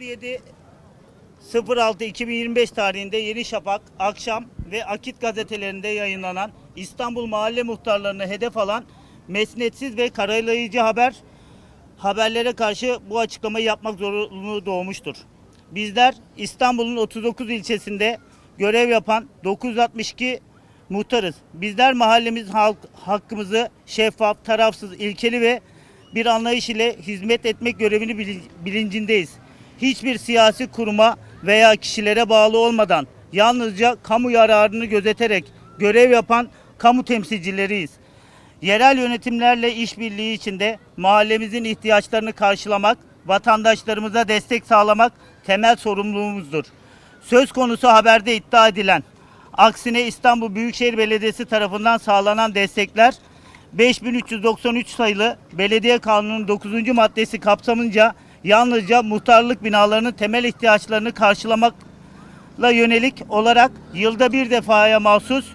07 06 2025 tarihinde Yeni Şafak, Akşam ve Akit gazetelerinde yayınlanan İstanbul mahalle muhtarlarını hedef alan mesnetsiz ve karalayıcı haber haberlere karşı bu açıklamayı yapmak zorunluluğu doğmuştur. Bizler İstanbul'un 39 ilçesinde görev yapan 962 muhtarız. Bizler mahallemiz halk, hakkımızı şeffaf, tarafsız, ilkeli ve bir anlayış ile hizmet etmek görevini bilin- bilincindeyiz. Hiçbir siyasi kuruma veya kişilere bağlı olmadan yalnızca kamu yararını gözeterek görev yapan kamu temsilcileriyiz. Yerel yönetimlerle işbirliği içinde mahallemizin ihtiyaçlarını karşılamak, vatandaşlarımıza destek sağlamak temel sorumluluğumuzdur. Söz konusu haberde iddia edilen, aksine İstanbul Büyükşehir Belediyesi tarafından sağlanan destekler 5393 sayılı Belediye Kanunu'nun 9. maddesi kapsamınca yalnızca muhtarlık binalarının temel ihtiyaçlarını karşılamakla yönelik olarak yılda bir defaya mahsus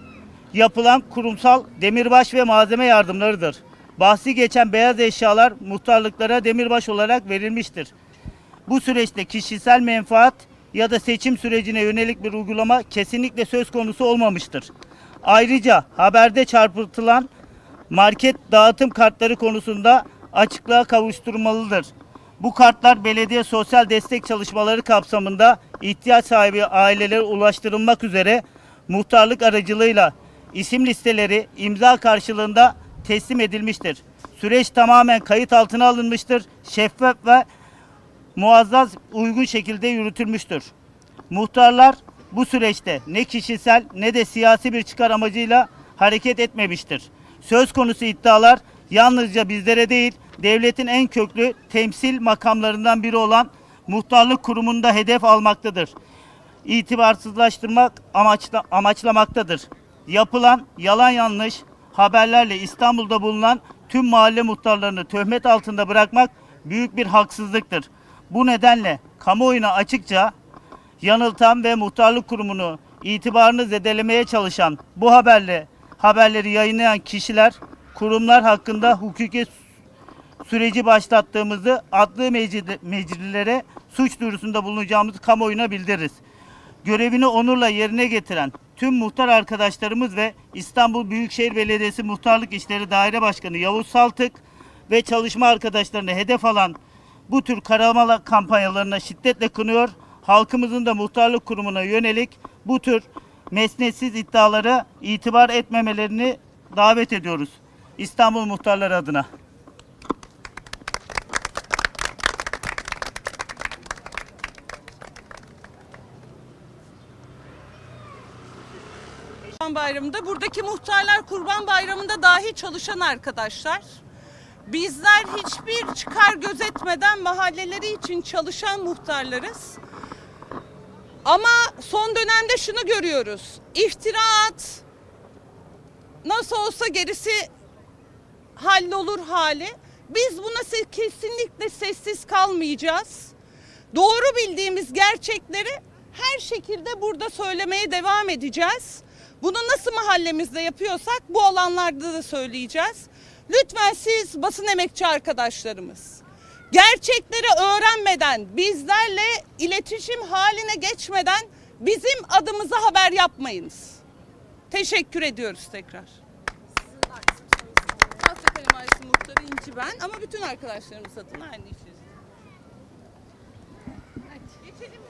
yapılan kurumsal demirbaş ve malzeme yardımlarıdır. Bahsi geçen beyaz eşyalar muhtarlıklara demirbaş olarak verilmiştir. Bu süreçte kişisel menfaat ya da seçim sürecine yönelik bir uygulama kesinlikle söz konusu olmamıştır. Ayrıca haberde çarpıtılan market dağıtım kartları konusunda açıklığa kavuşturulmalıdır. Bu kartlar belediye sosyal destek çalışmaları kapsamında ihtiyaç sahibi ailelere ulaştırılmak üzere muhtarlık aracılığıyla isim listeleri imza karşılığında teslim edilmiştir. Süreç tamamen kayıt altına alınmıştır. Şeffaf ve muazzaz uygun şekilde yürütülmüştür. Muhtarlar bu süreçte ne kişisel ne de siyasi bir çıkar amacıyla hareket etmemiştir. Söz konusu iddialar yalnızca bizlere değil, devletin en köklü temsil makamlarından biri olan muhtarlık kurumunda hedef almaktadır. İtibarsızlaştırmak amaçla, amaçlamaktadır. Yapılan yalan yanlış haberlerle İstanbul'da bulunan tüm mahalle muhtarlarını töhmet altında bırakmak büyük bir haksızlıktır. Bu nedenle kamuoyuna açıkça yanıltan ve muhtarlık kurumunu itibarını zedelemeye çalışan bu haberle haberleri yayınlayan kişiler, kurumlar hakkında hukuki süreci başlattığımızı adlı meclislere suç duyurusunda bulunacağımızı kamuoyuna bildiririz. Görevini onurla yerine getiren tüm muhtar arkadaşlarımız ve İstanbul Büyükşehir Belediyesi Muhtarlık İşleri Daire Başkanı Yavuz Saltık ve çalışma arkadaşlarını hedef alan bu tür karalama kampanyalarına şiddetle kınıyor. Halkımızın da muhtarlık kurumuna yönelik bu tür mesnetsiz iddialara itibar etmemelerini davet ediyoruz. İstanbul muhtarları adına. Kurban Bayramı'nda buradaki muhtarlar Kurban Bayramı'nda dahi çalışan arkadaşlar. Bizler hiçbir çıkar gözetmeden mahalleleri için çalışan muhtarlarız. Ama son dönemde şunu görüyoruz. İftiraat nasıl olsa gerisi hallolur hali. Biz buna kesinlikle sessiz kalmayacağız. Doğru bildiğimiz gerçekleri her şekilde burada söylemeye devam edeceğiz. Bunu nasıl mahallemizde yapıyorsak bu alanlarda da söyleyeceğiz. Lütfen siz basın emekçi arkadaşlarımız gerçekleri öğrenmeden, bizlerle iletişim haline geçmeden bizim adımıza haber yapmayınız. Teşekkür ediyoruz tekrar. Ben ama bütün arkadaşlarımız adına aynı işi. Geçelim mi?